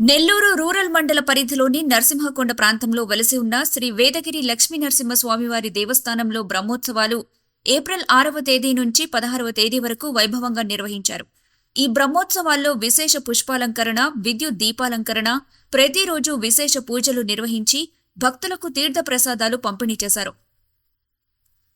Nellore rural మండల పరిధిలోని నరసింహకొండ ప్రాంతంలో వెలసి ఉన్న శ్రీ వేదగిరి లక్ష్మీ నరసింహ స్వామివారి దేవస్థానంలో బ్రహ్మోత్సవాలు ఏప్రిల్ ఆరవ తేదీ నుంచి పదహారవ తేదీ వరకు వైభవంగా నిర్వహించారు. ఈ బ్రహ్మోత్సవాల్లో విశేష పుష్పాలంకరణ విద్యుత్ దీపాలంకరణ ప్రతిరోజు విశేష పూజలు నిర్వహించి భక్తులకు తీర్థ ప్రసాదాలు పంపిణీ చేశారు.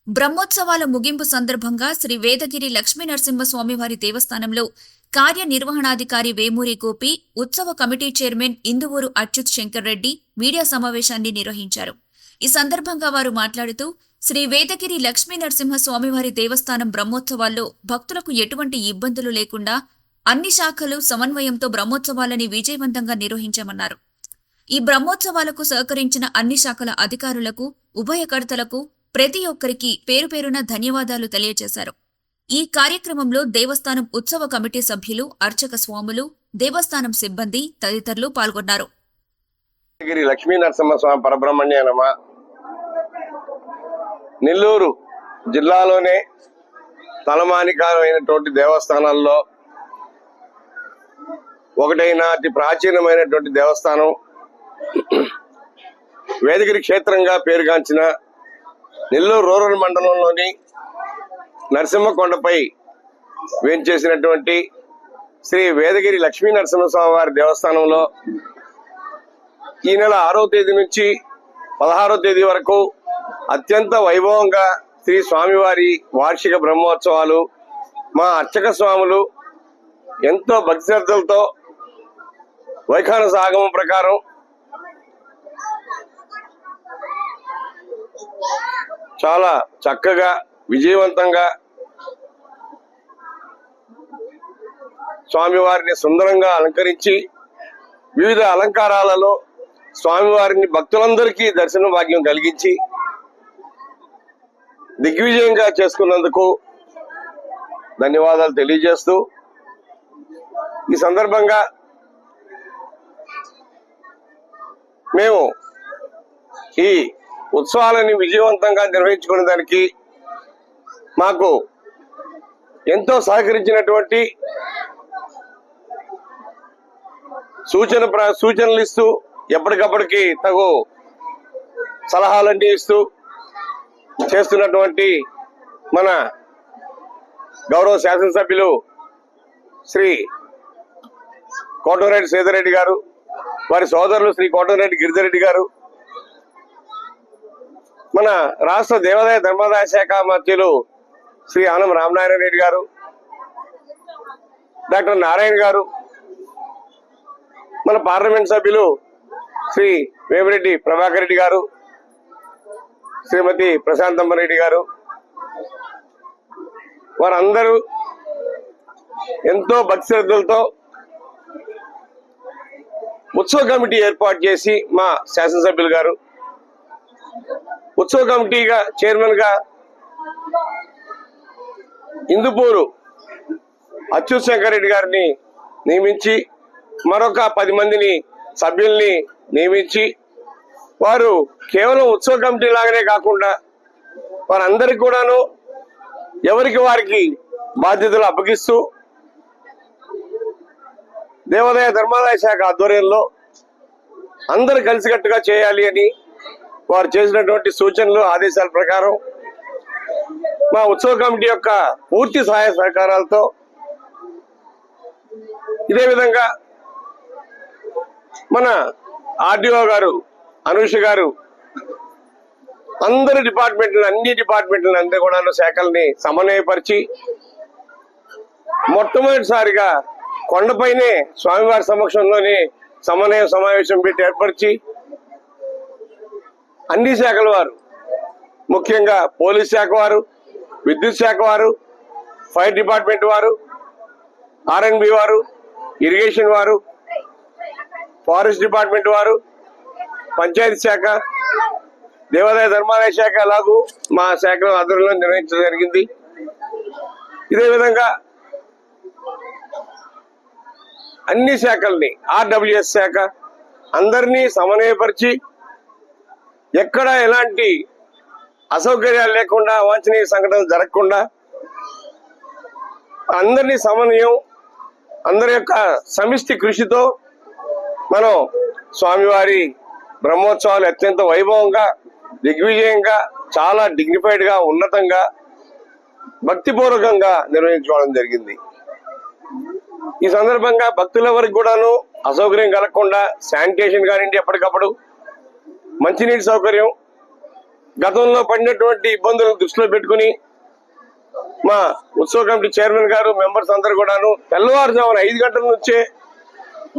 బ్రహ్మోత్సవాల ముగింపు సందర్భంగా శ్రీ వేదగిరి లక్ష్మీ నరసింహస్వామివారి దేవస్థానంలో కార్యనిర్వహణాధికారి వేమూరి గోపి ఉత్సవ committee chairman Induvuru Achyut Shankar Reddy media సమావేశాన్ని నిర్వహించారు. ఈ సందర్భంగా వారు మాట్లాడుతూ శ్రీ వేదగిరి లక్ష్మీ నరసింహ స్వామివారి దేవస్థానం బ్రహ్మోత్సవాల్లో భక్తులకు ఎటువంటి ఇబ్బందులు లేకుండా అన్ని శాఖలు సమన్వయంతో బ్రహ్మోత్సవాలని విజయవంతంగా నిర్వహించామన్నారు. ఈ బ్రహ్మోత్సవాలకు సహకరించిన అన్ని శాఖల అధికారులకు ఉభయకర్తలకు ప్రతి ఒక్కరికి పేరు పేరున ధన్యవాదాలు తెలియజేశారు. ఈ కార్యక్రమంలో దేవస్థానం ఉత్సవ కమిటీ సభ్యులు అర్చక స్వాములు దేవస్థానం సిబ్బంది తదితరులు పాల్గొన్నారు. గిరి లక్ష్మీ నరసింహస్వామి పరబ్రహ్మణ్య నమ. నెల్లూరు జిల్లాలోనే తలమానికమైనటువంటి దేవస్థానాల్లో ఒకటైన అతి ప్రాచీనమైనటువంటి దేవస్థానం. వేదగిరి క్షేత్రంగా పేరుగాంచిన నెల్లూరు రూరల్ మండలంలోని నరసింహకొండపై వేంచేసినటువంటి శ్రీ వేదగిరి లక్ష్మీ నరసింహస్వామి వారి దేవస్థానంలో ఈ నెల ఆరో తేదీ నుంచి పదహారో తేదీ వరకు అత్యంత వైభవంగా శ్రీ స్వామివారి వార్షిక బ్రహ్మోత్సవాలు మా అర్చక స్వాములు ఎంతో భక్తి శ్రద్ధలతో వైఖాన సాగమం ప్రకారం చాలా చక్కగా విజయవంతంగా స్వామివారిని సుందరంగా అలంకరించి వివిధ అలంకారాలలో స్వామివారిని భక్తులందరికీ దర్శన భాగ్యం కలిగించి దిగ్విజయంగా చేసుకున్నందుకు ధన్యవాదాలు తెలియజేస్తూ ఈ సందర్భంగా మేము ఈ ఉత్సవాలని విజయవంతంగా నిర్వహించుకునే దానికి మాకు ఎంతో సహకరించినటువంటి సూచన సూచనలు ఇస్తూ ఎప్పటికప్పటికి తగు సలహాలన్నీ ఇస్తూ చేస్తున్నటువంటి మన గౌరవ శాసనసభ్యులు శ్రీ కోటమిరెడ్డి సీతారెడ్డి గారు వారి సోదరులు శ్రీ కోటమిరెడ్డి గిరిజరెడ్డి గారు మన రాష్ట్ర దేవాదాయ ధర్మాదాయ శాఖ మంత్రులు శ్రీ ఆనం రామనారాయణ రెడ్డి గారు డాక్టర్ నారాయణ గారు మన పార్లమెంట్ సభ్యులు శ్రీ వేమిరెడ్డి ప్రభాకర్ రెడ్డి గారు శ్రీమతి ప్రశాంతమ్మ రెడ్డి గారు వారందరూ ఎంతో భక్తిశ్రద్ధలతో ఉత్సవ కమిటీ ఏర్పాటు చేసి మా శాసనసభ్యులు గారు ఉత్సవ కమిటీగా చైర్మన్గా ఇందుపూరు అచ్యుత్ శంకర్ రెడ్డి గారిని నియమించి మరొక పది మందిని సభ్యుల్ని నియమించి వారు కేవలం ఉత్సవ కమిటీ లాగానే కాకుండా వారందరికి కూడాను ఎవరికి వారికి బాధ్యతలు అప్పగిస్తూ దేవాదాయ ధర్మాదాయ శాఖ ఆధ్వర్యంలో అందరు కలిసికట్టుగా చేయాలి అని వారు చేసినటువంటి సూచనలు ఆదేశాల ప్రకారం మా ఉత్సవ కమిటీ యొక్క పూర్తి సహాయ సహకారాలతో ఇదే విధంగా మన ఆర్డీఓ గారు అనుష గారు అందరి డిపార్ట్మెంట్లు అన్ని డిపార్ట్మెంట్లు అందరి కూడా శాఖల్ని సమన్వయపరిచి మొట్టమొదటిసారిగా కొండపైనే స్వామివారి సమక్షంలోనే సమన్వయ సమావేశం పెట్టి ఏర్పరిచి అన్ని శాఖల వారు. ముఖ్యంగా పోలీస్ శాఖ వారు విద్యుత్ శాఖ వారు ఫైర్ డిపార్ట్మెంట్ వారు ఆర్ఎన్బి వారు ఇరిగేషన్ వారు ఫారెస్ట్ డిపార్ట్మెంట్ వారు పంచాయతీ శాఖ దేవాదాయ ధర్మాదాయ శాఖ ఎలాగూ మా శాఖల ఆధ్వర్యంలో నిర్వహించడం జరిగింది. ఇదే విధంగా అన్ని శాఖల్ని ఆర్డబ్ల్యూఎస్ శాఖ అందరినీ సమన్వయపరిచి ఎక్కడ ఎలాంటి అసౌకర్యాలు లేకుండా వాంఛనీయ సంఘటనలు జరగకుండా అందరినీ సమన్వయం అందరి యొక్క సమిష్టి కృషితో మనం స్వామివారి బ్రహ్మోత్సవాలు అత్యంత వైభవంగా దిగ్విజయంగా చాలా డిగ్నిఫైడ్గా ఉన్నతంగా భక్తిపూర్వకంగా నిర్వహించుకోవడం జరిగింది. ఈ సందర్భంగా భక్తుల వరకు కూడాను అసౌకర్యం కలగకుండా శానిటేషన్ కానివ్వండి ఎప్పటికప్పుడు మంచినీటి సౌకర్యం గతంలో పడినటువంటి ఇబ్బందులను దృష్టిలో పెట్టుకుని మా ఉత్సవ కమిటీ చైర్మన్ గారు మెంబర్స్ అందరు కూడాను తెల్లవారుజామున ఐదు గంటల నుంచే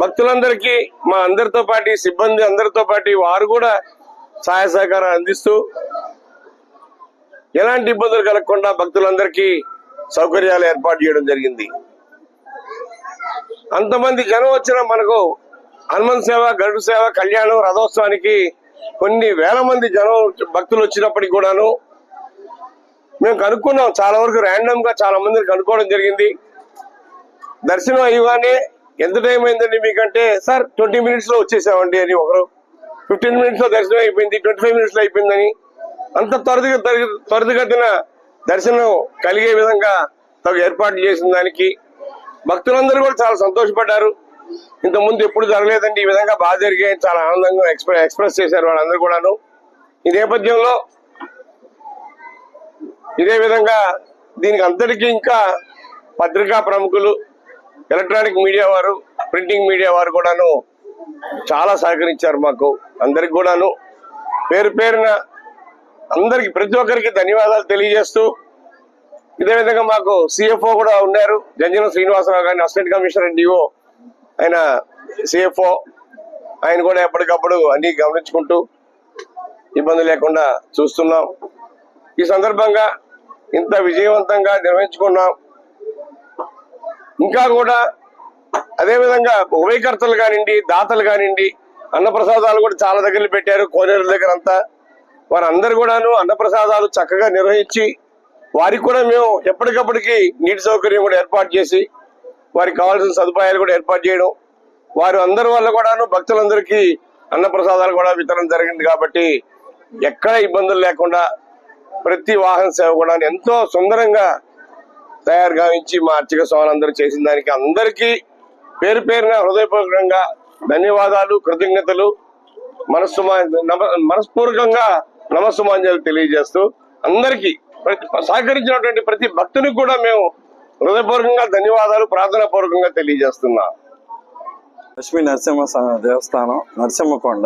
భక్తులందరికీ మా అందరితో పాటు సిబ్బంది అందరితో పాటు వారు కూడా సహాయ సహకారం అందిస్తూ ఎలాంటి ఇబ్బందులు కలగకుండా భక్తులందరికీ సౌకర్యాలు ఏర్పాటు చేయడం జరిగింది. అంతమంది జనం వచ్చిన మనకు హనుమంత్ సేవ గరుడు సేవ కళ్యాణం రథోత్సవానికి కొన్ని వేల మంది జనం భక్తులు వచ్చినప్పటికి కూడాను మేము కనుక్కున్నాం. చాలా వరకు ర్యాండమ్గా చాలా మందిని కనుక్కోవడం జరిగింది. దర్శనం అయ్యగానే ఎంత టైం అయిందండి మీకంటే సార్ ట్వంటీ మినిట్స్లో వచ్చేసామండి అని ఒకరు. ఫిఫ్టీన్ మినిట్స్లో దర్శనం అయిపోయింది ట్వంటీ ఫైవ్ మినిట్స్లో అయిపోయిందని అంత త్వరగా త్వరితగతిన దర్శనం కలిగే విధంగా తగు ఏర్పాట్లు చేసిన దానికి భక్తులందరూ కూడా చాలా సంతోషపడ్డారు. ఇంత ముందు ఎప్పుడు జరగలేదండి. ఈ విధంగా బాగా జరిగాయి. చాలా ఆనందంగా ఎక్స్ప్రెస్ ఎక్స్ప్రెస్ చేశారు వాళ్ళందరూ కూడాను. ఈ నేపథ్యంలో ఇదే విధంగా దీనికి అంతటికీ ఇంకా పత్రికా ప్రముఖులు ఎలక్ట్రానిక్ మీడియా వారు ప్రింటింగ్ మీడియా వారు కూడాను చాలా సహకరించారు మాకు. అందరికి కూడాను పేరు పేరున అందరికి ప్రతి ఒక్కరికి ధన్యవాదాలు తెలియజేస్తూ ఇదే విధంగా మాకు సిఎఫ్ఓ కూడా ఉన్నారు. జంజన శ్రీనివాసరావు గారిని అసిస్టెంట్ కమిషనర్ డిఓ ఆయన సిఎఫ్ఓ ఆయన కూడా ఎప్పటికప్పుడు అన్ని గమనించుకుంటూ ఇబ్బంది లేకుండా చూస్తున్నాం. ఈ సందర్భంగా ఇంత విజయవంతంగా నిర్వహించుకున్నాం. ఇంకా కూడా అదేవిధంగా ఉభయకర్తలు కానివ్వండి దాతలు కానివ్వండి అన్నప్రసాదాలు కూడా చాలా దగ్గర పెట్టారు. కోనేరు దగ్గర అంతా వారందరూ కూడాను అన్నప్రసాదాలు చక్కగా నిర్వహించి వారికి కూడా మేము ఎప్పటికప్పటికి నీటి సౌకర్యం కూడా ఏర్పాటు చేసి వారికి కావాల్సిన సదుపాయాలు కూడా ఏర్పాటు చేయడం వారు అందరి వల్ల కూడాను భక్తులందరికీ అన్నప్రసాదాలు కూడా వితరణ జరిగింది కాబట్టి ఎక్కడ ఇబ్బందులు లేకుండా ప్రతి వాహన సేవ కూడా ఎంతో సుందరంగా తయారు గావించి మా అర్చక స్వాములందరూ చేసిన దానికి అందరికీ పేరు పేరున హృదయపూర్వకంగా ధన్యవాదాలు కృతజ్ఞతలు. మనస్సు నమ మనస్పూర్వకంగా నమస్సుమాంజలు తెలియజేస్తూ అందరికీ సహకరించినటువంటి ప్రతి భక్తునికి కూడా మేము హృదయపూర్వకంగా ధన్యవాదాలు ప్రార్థనా పూర్వకంగా తెలియజేస్తున్నా. లక్ష్మీ నరసింహ దేవస్థానం నరసింహకొండ.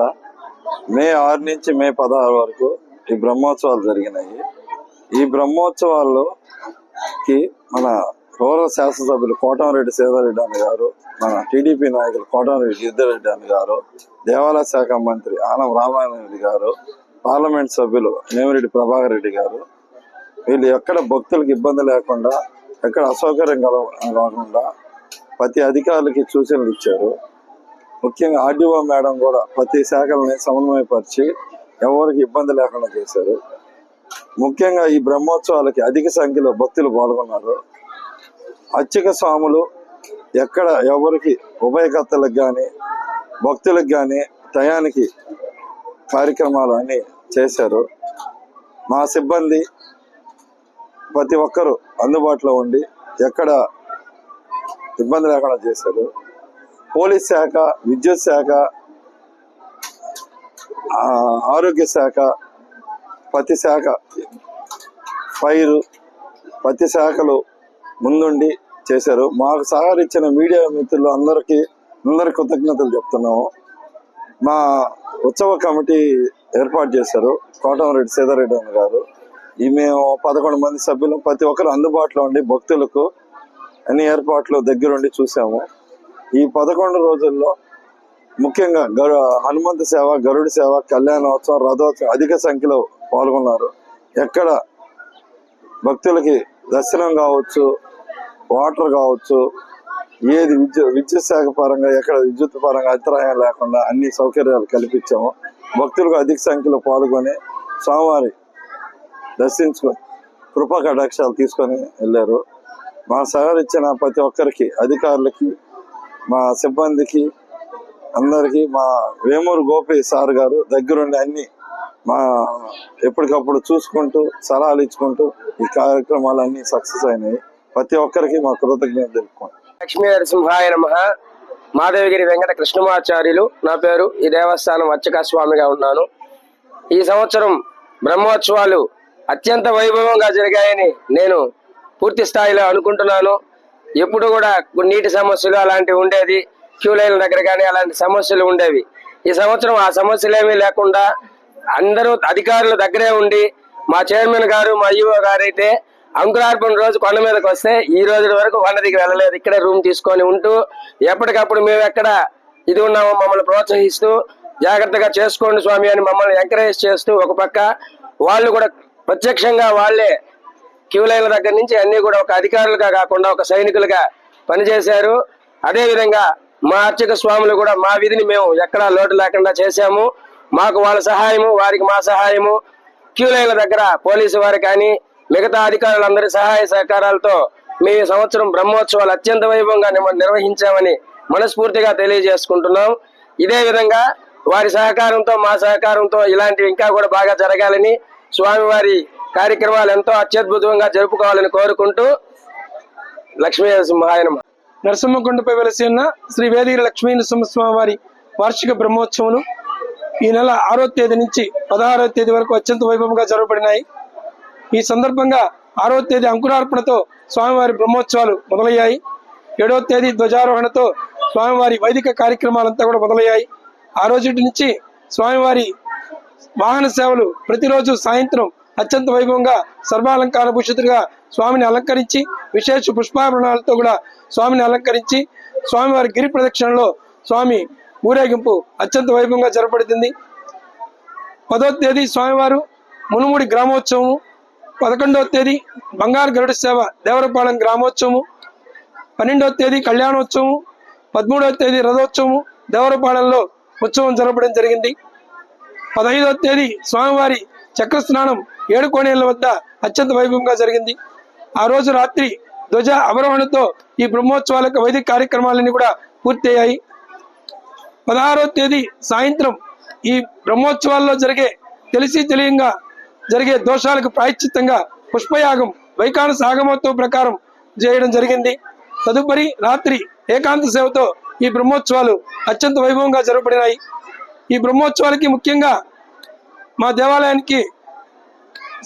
మే ఆరు నుంచి మే పదహారు వరకు ఈ బ్రహ్మోత్సవాలు జరిగినాయి. ఈ బ్రహ్మోత్సవాల్లోకి మన రూరల్ శాసనసభ్యులు కోటంరెడ్డి సీతారెడ్డి అన్న గారు మన టీడీపీ నాయకులు కోటంరెడ్డి గిద్దిరెడ్డి అన్న గారు దేవాలయ శాఖ మంత్రి ఆనం రామాయణ రెడ్డి గారు పార్లమెంట్ సభ్యులు నేమిరెడ్డి ప్రభాకర్ రెడ్డి గారు వీళ్ళు ఎక్కడ భక్తులకు ఇబ్బంది లేకుండా ఎక్కడ అసౌకర్యం కల కాకుండా ప్రతి అధికారులకి సూచనలు ఇచ్చారు. ముఖ్యంగా ఆర్డీఓ మేడం కూడా ప్రతి శాఖలని సమన్వయపరిచి ఎవరికి ఇబ్బంది లేకుండా చేశారు. ముఖ్యంగా ఈ బ్రహ్మోత్సవాలకి అధిక సంఖ్యలో భక్తులు పాల్గొన్నారు. అర్చక స్వాములు ఎక్కడ ఎవరికి ఉభయకర్తలకు కానీ భక్తులకు కానీ టయానికి కార్యక్రమాలు అన్నీ చేశారు. మా సిబ్బంది ప్రతి ఒక్కరూ అందుబాటులో ఉండి ఎక్కడ ఇబ్బంది లేకుండా చేశారు. పోలీస్ శాఖ విద్యుత్ శాఖ ఆరోగ్య శాఖ ప్రతి శాఖ ఫైర్ ప్రతి శాఖలు ముందుండి చేశారు. మాకు సహకరించిన మీడియా మిత్రులు అందరికీ అందరి కృతజ్ఞతలు చెప్తున్నాము. మా ఉత్సవ కమిటీ ఏర్పాటు చేశారు. కోటమరెడ్డి సీతారెడ్డి గారు. మేము పదకొండు మంది సభ్యులు ప్రతి ఒక్కరు అందుబాటులో ఉండి భక్తులకు అన్ని ఏర్పాట్లు దగ్గరుండి చూసాము. ఈ పదకొండు రోజుల్లో ముఖ్యంగా గరు హనుమంత సేవ గరుడి సేవ కళ్యాణోత్సవం రథోత్సవం అధిక సంఖ్యలో పాల్గొన్నారు. ఎక్కడ భక్తులకి దర్శనం కావచ్చు వాటర్ కావచ్చు ఏది విద్యుత్ విద్యుత్ శాఖ పరంగా ఎక్కడ విద్యుత్ పరంగా అంతరాయం లేకుండా అన్ని సౌకర్యాలు కల్పించాము. భక్తులకు అధిక సంఖ్యలో పాల్గొని స్వామివారి దర్శించుకొని కృపా కటాక్షాలు తీసుకొని వెళ్ళారు. మా సహకరించిన ప్రతి ఒక్కరికి అధికారులకి మా సిబ్బందికి అందరికీ మా వేమూరు గోపి సార్ గారు దగ్గరుండి అన్ని మా ఎప్పటికప్పుడు చూసుకుంటూ సలహాలు ఇచ్చుకుంటూ ఈ కార్యక్రమాలు అన్ని సక్సెస్ అయినాయి. ప్రతి ఒక్కరికి మా కృతజ్ఞత తెలుపుకోండి లక్ష్మీ నరసింహాయ నమ. మాధవగిరి వెంకట కృష్ణమాచార్యులు నా పేరు ఈ దేవస్థానం అర్చక స్వామిగా ఉన్నాను. ఈ సంవత్సరం బ్రహ్మోత్సవాలు అత్యంత వైభవంగా జరిగాయని నేను పూర్తి స్థాయిలో అనుకుంటున్నాను. ఎప్పుడు కూడా నీటి సమస్యలు అలాంటివి ఉండేది. క్యూ లైన్ల దగ్గర కానీ అలాంటి సమస్యలు ఉండేవి. ఈ సంవత్సరం ఆ సమస్యలు ఏమీ లేకుండా అందరూ అధికారుల దగ్గరే ఉండి మా చైర్మన్ గారు మా ఈఓ గారైతే అంకురార్పణ రోజు కొండ మీదకి వస్తే ఈ రోజు వరకు కొండ దిగి వెళ్ళలేదు. ఇక్కడే రూమ్ తీసుకొని ఉంటూ ఎప్పటికప్పుడు మేము ఎక్కడ ఇది ఉన్నామో మమ్మల్ని ప్రోత్సహిస్తూ జాగ్రత్తగా చేసుకోండి స్వామి అని మమ్మల్ని ఎంకరేజ్ చేస్తూ ఒక పక్క వాళ్ళు కూడా ప్రత్యక్షంగా వాళ్ళే క్యూ లైన్ల దగ్గర నుంచి అన్ని కూడా ఒక అధికారులుగా కాకుండా ఒక సైనికులుగా పనిచేశారు. అదేవిధంగా మా అర్చక స్వాములు కూడా మా విధిని మేము ఎక్కడా లోటు లేకుండా చేశాము. మాకు వాళ్ళ సహాయము వారికి మా సహాయము క్యూ లైన్ల దగ్గర పోలీసు వారు కానీ మిగతా అధికారులందరి సహాయ సహకారాలతో మేము సంవత్సరం బ్రహ్మోత్సవాలు అత్యంత వైభవంగా నిర్వహించామని మనస్ఫూర్తిగా తెలియజేసుకుంటున్నాం. ఇదే విధంగా వారి సహకారంతో మా సహకారంతో ఇలాంటివి ఇంకా కూడా బాగా జరగాలని స్వామివారి కార్యక్రమాలు ఎంతో అత్యద్భుతంగా జరుపుకోవాలని కోరుకుంటూ లక్ష్మీ సింహాయ నమః. నరసింహకొండపై వెలసి ఉన్న శ్రీ వేదిగిరి లక్ష్మీ నరసింహస్వామివారి వార్షిక బ్రహ్మోత్సవాలు ఈ నెల ఆరో తేదీ నుంచి పదహారో తేదీ వరకు అత్యంత వైభవంగా జరగబడినాయి ఈ సందర్భంగా ఆరో తేదీ అంకురార్పణతో స్వామివారి బ్రహ్మోత్సవాలు మొదలయ్యాయి. ఏడవ తేదీ ధ్వజారోహణతో స్వామివారి వైదిక కార్యక్రమాలంతా కూడా మొదలయ్యాయి. ఆ రోజు నుంచి స్వామివారి వాహన సేవలు ప్రతిరోజు సాయంత్రం అత్యంత వైభవంగా సర్వాలంకార భూషితుడిగా స్వామిని అలంకరించి విశేష పుష్పాభరణాలతో కూడా స్వామిని అలంకరించి స్వామివారి గిరి ప్రదక్షిణలో స్వామి ఊరేగింపు అత్యంత వైభవంగా జరపడుతుంది పదో తేదీ స్వామివారు మునుముడి గ్రామోత్సవము. పదకొండవ తేదీ బంగారు గరుడ సేవ దేవరపాలెం గ్రామోత్సవము. పన్నెండవ తేదీ కళ్యాణోత్సవము. పదమూడవ తేదీ రథోత్సవము. దేవరపాలెంలో ఉత్సవం జరపడం జరిగింది. పదహైదవ తేదీ స్వామివారి చక్ర స్నానం ఏడు కోణేళ్ళ వద్ద అత్యంత వైభవంగా జరిగింది. ఆ రోజు రాత్రి ధ్వజ అవరోహణతో ఈ బ్రహ్మోత్సవాలకు వైదిక కార్యక్రమాలన్నీ కూడా పూర్తయ్యాయి. పదహారో తేదీ సాయంత్రం ఈ బ్రహ్మోత్సవాల్లో జరిగే తెలిసి తెలియంగా జరిగే దోషాలకు ప్రాయశ్చిత్తంగా పుష్పయాగం వైకాన సాగమోత్సవ ప్రకారం చేయడం జరిగింది. తదుపరి రాత్రి ఏకాంత సేవతో ఈ బ్రహ్మోత్సవాలు అత్యంత వైభవంగా జరపబడినాయి. ఈ బ్రహ్మోత్సవాలకి ముఖ్యంగా మా దేవాలయానికి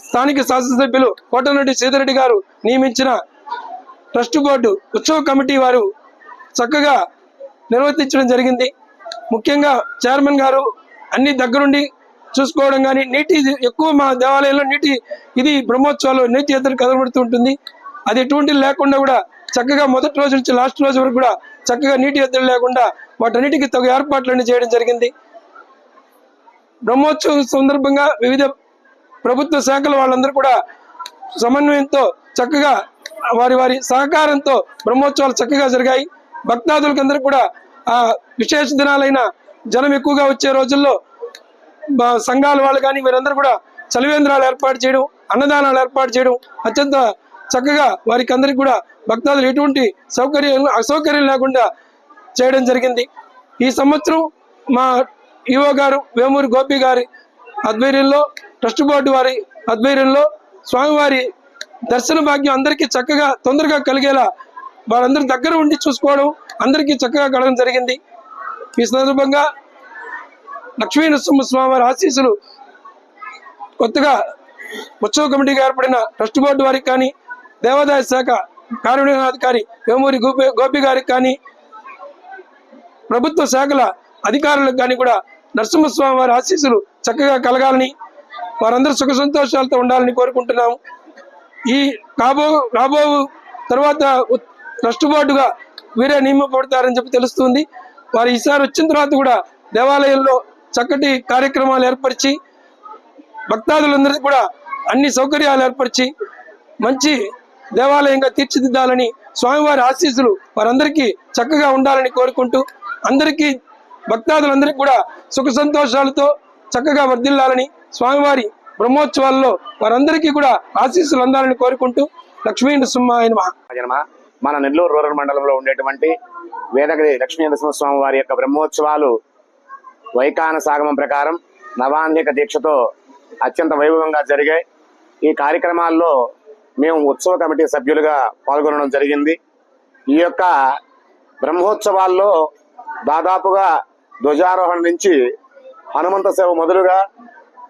స్థానిక శాసనసభ్యులు కోటరెడ్డి సీతారెడ్డి గారు నియమించిన ట్రస్ట్ బోర్డు ఉత్సవ కమిటీ వారు చక్కగా నిర్వర్తించడం జరిగింది. ముఖ్యంగా చైర్మన్ గారు అన్ని దగ్గరుండి చూసుకోవడం కానీ నీటి ఎక్కువ మా దేవాలయంలో నీటి ఇది బ్రహ్మోత్సవాలు నీటి ఎద్దరు కదలబడుతూ ఉంటుంది. అది ఎటువంటి లేకుండా కూడా చక్కగా మొదటి రోజు నుంచి లాస్ట్ రోజు వరకు కూడా చక్కగా నీటి ఎద్దరు లేకుండా వాటన్నిటికీ తగు ఏర్పాట్లన్నీ చేయడం జరిగింది. బ్రహ్మోత్సవం సందర్భంగా వివిధ ప్రభుత్వ శాఖల వాళ్ళందరూ కూడా సమన్వయంతో చక్కగా వారి వారి సహకారంతో బ్రహ్మోత్సవాలు చక్కగా జరిగాయి. భక్తాదులకందరూ కూడా ఆ విశేష దినాలైన జనం ఎక్కువగా వచ్చే రోజుల్లో సంఘాల వాళ్ళు కానీ వీరందరూ కూడా చలివేంద్రాలు ఏర్పాటు చేయడం అన్నదానాలు ఏర్పాటు చేయడం అత్యంత చక్కగా వారికి అందరికి కూడా భక్తాదులు ఎటువంటి సౌకర్యం అసౌకర్యం లేకుండా చేయడం జరిగింది. ఈ సంవత్సరం మా ఈవో గారు వేమూరి గోపి గారి ఆధ్వర్యంలో ట్రస్ట్ బోర్డు వారి ఆధ్వర్యంలో స్వామివారి దర్శన భాగ్యం అందరికీ చక్కగా తొందరగా కలిగేలా వాళ్ళందరి దగ్గర ఉండి చూసుకోవడం అందరికీ చక్కగా కలగడం జరిగింది. ఈ సందర్భంగా లక్ష్మీ నరసింహస్వామి ఆశీస్సులు కొత్తగా ఉత్సవ కమిటీగా ఏర్పడిన ట్రస్ట్ బోర్డు వారికి కానీ దేవాదాయ శాఖ కార్యనిర్వహణాధికారి వేమూరి గోపి గోపి గారికి కానీ ప్రభుత్వ శాఖల అధికారులకు కానీ కూడా నరసింహస్వామి వారి ఆశీస్సులు చక్కగా కలగాలని వారందరూ సుఖ సంతోషాలతో ఉండాలని కోరుకుంటున్నాము. ఈ కాబో రాబో తర్వాత ఉ- ట్రస్ట్ బోర్డుగా వీరే నియమపడతారని చెప్పి తెలుస్తుంది. వారు ఈసారి వచ్చిన తర్వాత కూడా దేవాలయంలో చక్కటి కార్యక్రమాలు ఏర్పరిచి భక్తాదులందరికీ కూడా అన్ని సౌకర్యాలు ఏర్పరిచి మంచి దేవాలయంగా తీర్చిదిద్దాలని స్వామివారి ఆశీస్సులు వారందరికీ చక్కగా ఉండాలని కోరుకుంటూ అందరికీ భక్తాదులందరికీ కూడా సుఖ సంతోషాలతో చక్కగా వర్ధిల్లాలని స్వామివారి బ్రహ్మోత్సవాల్లో వారందరికీ కూడా ఆశీస్సులు అందాలని కోరుకుంటూ లక్ష్మీ నృసింహాయ నమః. జన్మ మన నెల్లూరు రూరల్ మండలంలో ఉండేటువంటి వేదగిరి లక్ష్మీ నరసింహస్వామి వారి యొక్క బ్రహ్మోత్సవాలు వైకాన సాగమం ప్రకారం నవాన్నిక దీక్షతో అత్యంత వైభవంగా జరిగాయి. ఈ కార్యక్రమాల్లో మేము ఉత్సవ కమిటీ సభ్యులుగా పాల్గొనడం జరిగింది. ఈ యొక్క బ్రహ్మోత్సవాల్లో దాదాపుగా ధ్వజారోహణ నుంచి హనుమంత సేవ మొదలుగా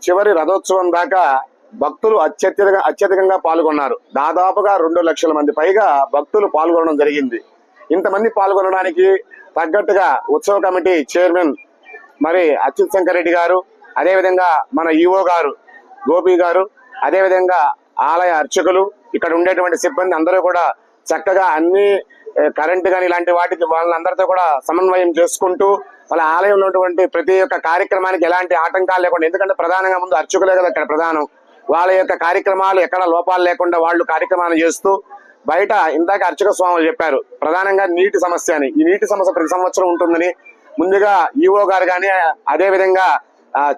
చివరి రథోత్సవం దాకా భక్తులు అత్యధిక అత్యధికంగా పాల్గొన్నారు. దాదాపుగా రెండు లక్షల మంది పైగా భక్తులు పాల్గొనడం జరిగింది. ఇంతమంది పాల్గొనడానికి తగ్గట్టుగా ఉత్సవ కమిటీ చైర్మన్ మరి అచ్యుత్ శంకర్ రెడ్డి గారు అదేవిధంగా మన ఈఓ గారు గోపి గారు అదేవిధంగా ఆలయ అర్చకులు ఇక్కడ ఉండేటువంటి సిబ్బంది అందరూ కూడా చక్కగా అన్ని కరెంటు కానీ ఇలాంటి వాటికి వాళ్ళందరితో కూడా సమన్వయం చేసుకుంటూ వాళ్ళ ఆలయం ఉన్నటువంటి ప్రతి ఒక్క కార్యక్రమానికి ఎలాంటి ఆటంకాలు లేకుండా ఎందుకంటే ప్రధానంగా ముందు అర్చకులే కదా అక్కడ ప్రధానం. వాళ్ళ యొక్క కార్యక్రమాలు ఎక్కడ లోపాలు లేకుండా వాళ్ళు కార్యక్రమాలు చేస్తూ బయట ఇందాక అర్చక స్వాములు చెప్పారు ప్రధానంగా నీటి సమస్య అని. ఈ నీటి సమస్య ప్రతి సంవత్సరం ఉంటుందని. ముందుగా ఈఓ గారు కానీ అదే విధంగా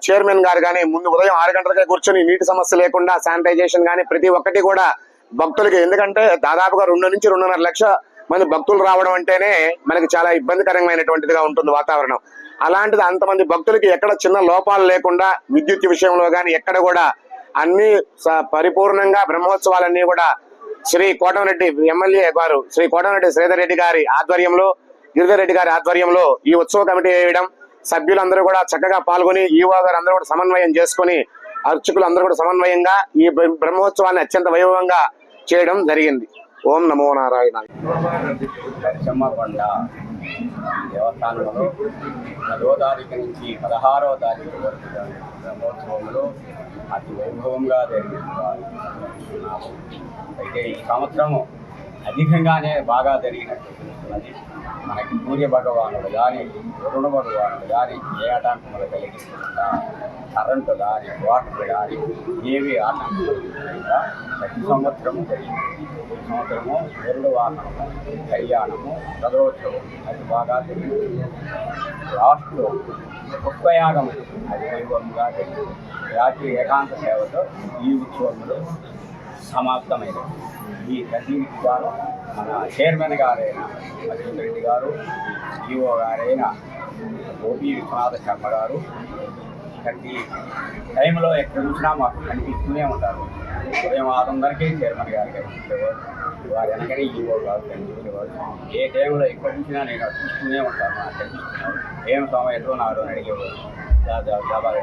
చైర్మన్ గారు కానీ ముందు ఉదయం ఆరు గంటలకే కూర్చొని నీటి సమస్య లేకుండా శానిటైజేషన్ కానీ ప్రతి ఒక్కటి కూడా భక్తులకి ఎందుకంటే దాదాపుగా రెండు నుంచి రెండున్నర లక్ష మంది భక్తులు రావడం అంటేనే మనకి చాలా ఇబ్బందికరమైనటువంటిదిగా ఉంటుంది వాతావరణం. అలాంటిది అంతమంది భక్తులకి ఎక్కడ చిన్న లోపాలు లేకుండా విద్యుత్ విషయంలో కానీ ఎక్కడ కూడా అన్ని స- పరిపూర్ణంగా బ్రహ్మోత్సవాలన్నీ కూడా శ్రీ కోటమిరెడ్డి ఎమ్మెల్యే గారు శ్రీ కోటమిరెడ్డి శ్రీధర్ రెడ్డి గారి ఆధ్వర్యంలో గిరిధర్ రెడ్డి గారి ఆధ్వర్యంలో ఈ ఉత్సవ కమిటీ వేయడం సభ్యులందరూ కూడా చక్కగా పాల్గొని ఈవో గారు అందరూ కూడా సమన్వయం చేసుకుని అర్చకులు అందరూ కూడా సమన్వయంగా ఈ బ్ర- బ్రహ్మోత్సవాన్ని అత్యంత వైభవంగా చేయడం జరిగింది. ఓం నమో నారాయణ. చెమ్మకొండ దేవస్థానంలో పదో తారీఖు నుంచి పదహారవ తారీఖు వరకు బ్రహ్మోత్సవంలో అతి వైభవంగా జరిగిస్తున్నాము అయితే ఈ సంవత్సరము అధికంగానే బాగా జరిగినట్టు తెలుస్తున్నది మనకి సూర్య భగవానుడు కానీ వరుణ భగవానుడు కానీ ఏ ఆటంకములు కలిగిస్తుందా కరెంటు కానీ వాటర్ కానీ ఏవి ఆటంకములు లేకుండా ప్రతి సంవత్సరము జరిగింది. ఈ సంవత్సరము వరుడు వాహనము కళ్యాణము రథోత్సవం అది బాగా జరిగింది. లాస్ట్లో పుష్పయాగం అది వైభవంగా జరిగింది. రాత్రి ఏకాంత సేవతో ఈ ఉత్సవంలో సమాప్తమైనది ఈ దీనికి గాను మన చైర్మన్ గారైన అజిత్ రెడ్డి గారు ఈఓ గారైన గోపి విశ్వనాథ శర్మ గారు ప్రతి టైంలో ఎక్కడ చూసినా మాకు కనిపిస్తూనే ఉంటారు. ఉదయం ఆరున్నరకే చైర్మన్ గారు కనిపించేవారు వారు వెనకనే ఈఓ గారు కనిపించేవారు ఏ టైంలో ఎక్కడ చూసినా నేను చూస్తూనే ఉంటాను. నాకు కనిపిస్తున్నారు ఏం సమయంలో నాడు అని అడిగేవారు. జాబాలు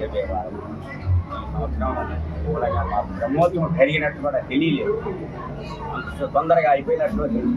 చెప్పేవారు సంవత్సరం కూడా బ్రహ్మోత్సవం జరిగినట్టు కూడా తెలియలేదు అంత తొందరగా అయిపోయినట్టు తెలియదు